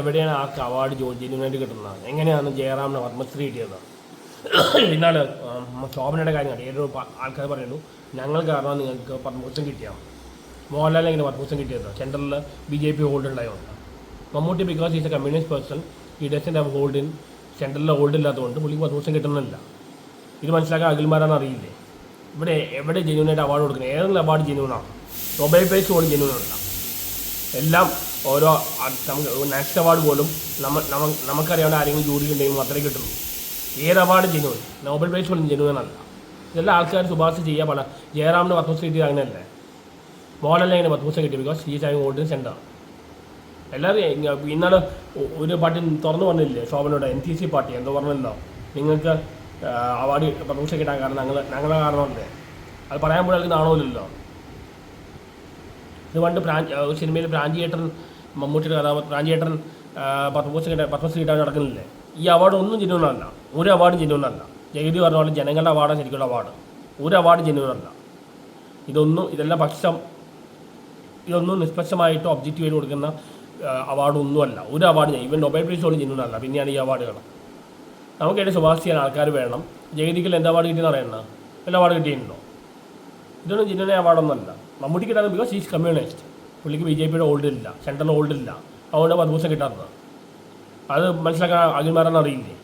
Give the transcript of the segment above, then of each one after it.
എവിടെയാണ് ആ അവാർഡ് ജോർജിനുവേണ്ടി കിട്ടുന്നത്? എങ്ങനെയാണ് ജയറാമിന് പത്മശ്രീ കിട്ടിയത്? ഇന്നാൾ ശോഭനയുടെ കാര്യം ഏതൊരു ആൾക്കാർ പറയുന്നു ഞങ്ങൾ കാരണം നിങ്ങൾക്ക് പത്മഭൂഷൺ കിട്ടിയാണ് മോഹൻലാൽ എങ്ങനെ പത്മഭൂഷൺ കിട്ടിയത്? സെൻട്രലിൽ ബി ജെ പി ഹോൾഡ് ഉണ്ടായതുകൊണ്ട്. Mammootty because is a communist person he doesn't have hold in സെൻട്രലിൽ hold ഇല്ലാത്തതുകൊണ്ട് പുള്ളിക്ക് പത്മഭൂഷൺ കിട്ടുന്നില്ല ഇത് മനസ്സിലാക്കാൻ അഖിൽമാരാണെന്ന് അറിയില്ലേ? ഇവിടെ എവിടെ ജെന്യൂനായിട്ട് അവാർഡ് കൊടുക്കുന്നത്? ഏതെങ്കിലും അവാർഡ് ജെന്യൂനാണ് നൊബേൽ പേസ് പോലും ജെന്യൂനാണ് എല്ലാം ഓരോ നമുക്ക് നാഷണൽ അവാർഡ് പോലും നമ്മൾ നമ്മ നമുക്കറിയാവുന്ന ആരെങ്കിലും ജോലിയിലുണ്ടെങ്കിൽ മാത്രമേ കിട്ടുള്ളൂ. ഏത് അവാർഡ് ജനുവൻ? നോബൽ പ്രൈസ് പോലും ജനുവനല്ല. ഇതെല്ലാം ആൾക്കാർ ശുപാർശ ചെയ്യാൻ പാടില്ല ജയറാമിന് പത്മശ്രീ കിട്ടിയത് അങ്ങനെയല്ലേ? മോഹൻലാലിന് പത്ത് പത്മശ്രീ കിട്ടി ബിക്കോസ് ഈ ടൈം ഓൾഡ് സെന്റർ എല്ലാവരും ഇന്നലെ ഒരു പാർട്ടി തുറന്നു പറഞ്ഞില്ലേ ശോഭനയുടെ എൻ ടി സി പാർട്ടി. എന്തോ പറഞ്ഞല്ലോ നിങ്ങൾക്ക് അവാർഡ് പത്മശ്രീ കിട്ടാൻ കാരണം ഞങ്ങൾ ഞങ്ങളുടെ കാരണമല്ലേ? അത് പറയാൻ പോലും ഇല്ലല്ലോ ഇത് പണ്ട് പ്രാഞ്ച് സിനിമയിൽ പ്രാഞ്ചിയേട്ടൻ മമ്മൂട്ടിയുടെ കഥാപാത്രം രാജേട്ടൻ പത്മശ്രീ കിട്ടാൻ നടക്കുന്നില്ലേ? ഈ അവാർഡ് ഒന്നും ജെന്യൂനല്ല ഒരു അവാർഡും ജെന്യൂനല്ല ജഗതി പറഞ്ഞ പോലെ ജനങ്ങളുടെ അവാർഡാണ് ശരിക്കുള്ള അവാർഡ് ഒരു അവാർഡ് ജെന്യൂനല്ല ഇതൊന്നും ഇതെല്ലാം പക്ഷം ഇതൊന്നും നിഷ്പക്ഷമായിട്ട് ഒബ്ജക്റ്റീവായിട്ട് കൊടുക്കുന്ന അവാർഡൊന്നുമല്ല ഒരു അവാർഡ് ഇവൻ നൊബൈൽ പ്രൈസ് പോലും ജെന്യൂനല്ല പിന്നെയാണ് ഈ അവാർഡുകൾ നമുക്കായിട്ട് ശുപാർശ ചെയ്യാൻ ആൾക്കാർ വേണം? ജഗതിക്കൽ എന്ത് അവാർഡ് കിട്ടിയെന്ന് അറിയണം എല്ലാ അവാർഡ് കിട്ടിയിട്ടുണ്ടോ? ഇതൊന്നും ജിന്നനെ അവാർഡൊന്നുമല്ല മമ്മൂട്ടി കിട്ടാൻ ബിക്കോസ് ഈസ് കമ്മ്യൂണിസ്റ്റ് പുള്ളിക്ക് ബി ജെ പിയുടെ ഹോൾഡ് ഇല്ല സെൻട്രൽ ഹോൾഡ് ഇല്ല. അതുകൊണ്ട് ദിവസം കിട്ടാത്തത്. അത് മനസ്സിലാക്കാൻ അഖിൽമാരാണെന്ന് അറിയില്ലേ?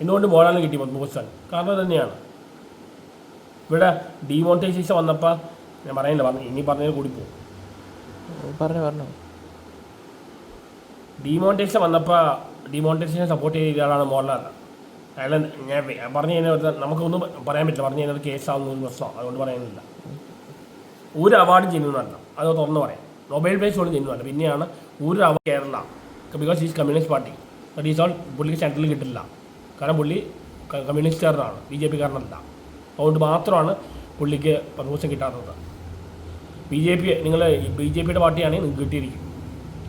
എന്തുകൊണ്ട് മോഹൻലാലിന് കിട്ടി ദിവസം കാരണം തന്നെയാണ്. ഇവിടെ ഡിമോണിറ്റൈസേഷൻ വന്നപ്പോൾ ഞാൻ പറയുന്നില്ല പറഞ്ഞു ഇനി പറഞ്ഞത് കൂടി പോകും. പറഞ്ഞു പറഞ്ഞു. ഡിമോണിറ്റൈസേഷൻ വന്നപ്പോൾ ഡിമോണിറ്റൈസേഷൻ സപ്പോർട്ട് ചെയ്ത ഒരാളാണ് മോഹൻലാൽ. അയാൾ ഞാൻ പറഞ്ഞു കഴിഞ്ഞാൽ നമുക്കൊന്നും പറയാൻ പറ്റില്ല പറഞ്ഞു കഴിഞ്ഞാൽ കേസാവുന്ന ഒരു പ്രശ്നം അതുകൊണ്ട് പറയുന്നില്ല ഒരു അവാർഡ് ചെയ്യുന്നതല്ല അത് തുറന്ന് പറയാം. നൊബേൽ പ്രൈസ് പോലും ചെയ്യുന്നതല്ല പിന്നെയാണ് ഒരു award Kerala. Because is communist party that is all പുള്ളിക്ക് സെൻട്രലിൽ കിട്ടില്ല. കാരണം പുള്ളി കമ്മ്യൂണിസ്റ്റുകാരനാണ് ബി ജെ പിക്കാരനല്ല അതുകൊണ്ട് മാത്രമാണ് പുള്ളിക്ക് പ്രമോഷൻ കിട്ടാത്തത്. ബി ജെ പി നിങ്ങൾ ബി ജെ പിയുടെ പാർട്ടിയാണെങ്കിൽ നിങ്ങൾക്ക് കിട്ടിയിരിക്കും.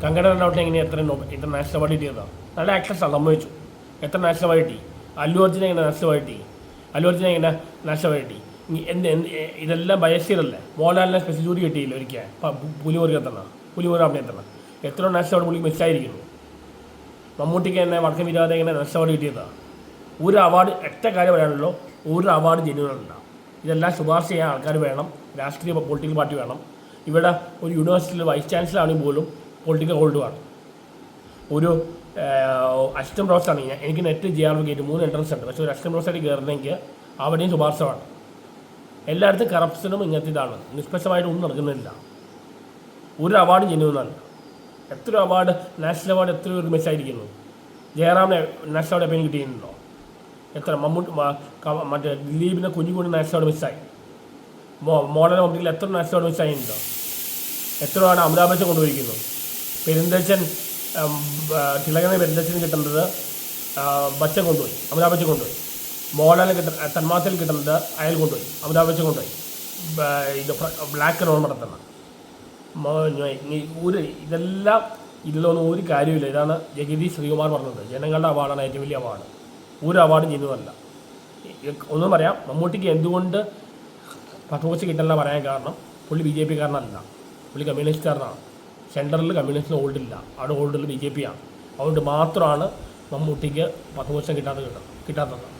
കങ്കണ റണൌട്ടിന് എങ്ങനെ എത്ര ഇന്റർനാഷണൽ അവാർഡ് കിട്ടിയതാണ് നല്ല ആക്ട്രസ്സാണ് സമ്മതിച്ചു. എത്ര നാഷണൽ അവാർഡ് കിട്ടി? അല്ലു അർജുന എങ്ങനെ നാഷണൽ അവാർഡ് കിട്ടി? അല്ലു അർജുന എങ്ങനെ നാഷണൽ അവാർഡ് കിട്ടി? ഇതെല്ലാം ബയസ്റ്റീറല്ലേ മോഹൻലാലിനെ സ്പെഷ്യൽ ജൂറി കിട്ടിയില്ല ഒരിക്കൽ? പുലിമുറി എത്തണം പുലിമുറി അവിടെ എത്തണം എത്ര നാഷണൽ അവാർഡ് പുള്ളി മിസ്സായിരിക്കുന്നു മമ്മൂട്ടിക്ക് തന്നെ വടക്കം വിരാതെ ഇങ്ങനെ നാഷണൽ അവാർഡ് കിട്ടിയതാണ് ഒരു അവാർഡ് എത്ര കാര്യം പറയാനുള്ളൂ ഒരു അവാർഡ് ജനുവനുണ്ടാവും ഇതെല്ലാം ശുപാർശ ചെയ്യാൻ ആൾക്കാർ വേണം രാഷ്ട്രീയ പൊളിറ്റിക്കൽ പാർട്ടി വേണം. ഇവിടെ ഒരു യൂണിവേഴ്സിറ്റിയിൽ വൈസ് ചാൻസലർ ആണെങ്കിൽ പോലും പൊളിറ്റിക്കൽ ഹോൾഡ് വേണം. ഒരു അസിസ്റ്റന്റ് പ്രൊഫസർ ആണെങ്കിൽ എനിക്ക് നെറ്റ് ജെ ആർ ഗേറ്റ് മൂന്ന് എൻട്രൻസ് ഉണ്ട്. പക്ഷേ ഒരു അസിസ്റ്റന്റ് പ്രൊഫസറായിട്ട് കയറണമെങ്കിൽ അവിടെയും ശുപാർശ വേണം. എല്ലായിടത്തും കറപ്ഷനും ഇങ്ങനത്തെ ഇതാണ് നിഷ്പക്ഷമായിട്ട് ഒന്നും നടക്കുന്നില്ല. ഒരു അവാർഡ് ജെന്യൂനല്ല എത്ര അവാർഡ് നാഷണൽ അവാർഡ് എത്ര പേർക്ക് മിസ്സായിരിക്കുന്നു ജയറാമിന് നാഷണൽ അവാർഡ് എപ്പോഴും കിട്ടിയിട്ടുണ്ടോ? എത്ര? മമ്മൂട്ടി മറ്റേ ദിലീപിന്റെ കുഞ്ഞു കുഞ്ഞു നാഷണൽ അവാർഡ് മിസ്സായി മോ മോഡൽ മമ്മൂട്ടിയിൽ എത്ര നാഷണൽ അവാർഡ് മിസ്സായിട്ടുണ്ടോ എത്ര ആണ് അമിതാഭ് ബച്ചൻ കൊണ്ടുപോയിരിക്കുന്നത് പെരുന്തച്ചൻ തിലകനെ പെരുന്തച്ചന് കിട്ടേണ്ടത് ബച്ചൻ കൊണ്ടുപോയി അമിതാഭ് ബച്ചൻ കൊണ്ടുപോയി. മോഹൻലാലിന് കിട്ടുന്ന തന്മാത്തിൽ കിട്ടുന്നത് അയാൾ കൊണ്ടുപോയി അമിതാഭ് വെച്ച് കൊണ്ടുപോയി. ഇത് ബ്ലാക്ക് നടത്തുന്ന. മോ- ഒരു ഇതെല്ലാം ഇതിലൊന്നും ഒരു കാര്യമില്ല ഇതാണ് ജഗതി ശ്രീകുമാർ പറഞ്ഞത്. ജനങ്ങളുടെ അവാർഡാണ് ഏറ്റവും വലിയ അവാർഡ്. ഒരു അവാർഡും ചെയ്യുന്നതല്ല. ഒന്നും പറയാം മമ്മൂട്ടിക്ക് എന്തുകൊണ്ട് പത്മഭൂഷൺ കിട്ടില്ല പറയാൻ കാരണം പുള്ളി ബി ജെ പി കാരനല്ല പുള്ളി കമ്മ്യൂണിസ്റ്റുകാരനാണ്. സെൻട്രലിൽ കമ്മ്യൂണിസ്റ്റിന് ഹോൾഡില്ല അവിടെ ഹോൾഡിൽ ബി ജെ പി ആണ്. അതുകൊണ്ട് മാത്രമാണ് മമ്മൂട്ടിക്ക് പത്മഭൂഷൺ കിട്ടാതെ കിട്ടുന്നത് കിട്ടാത്തത്.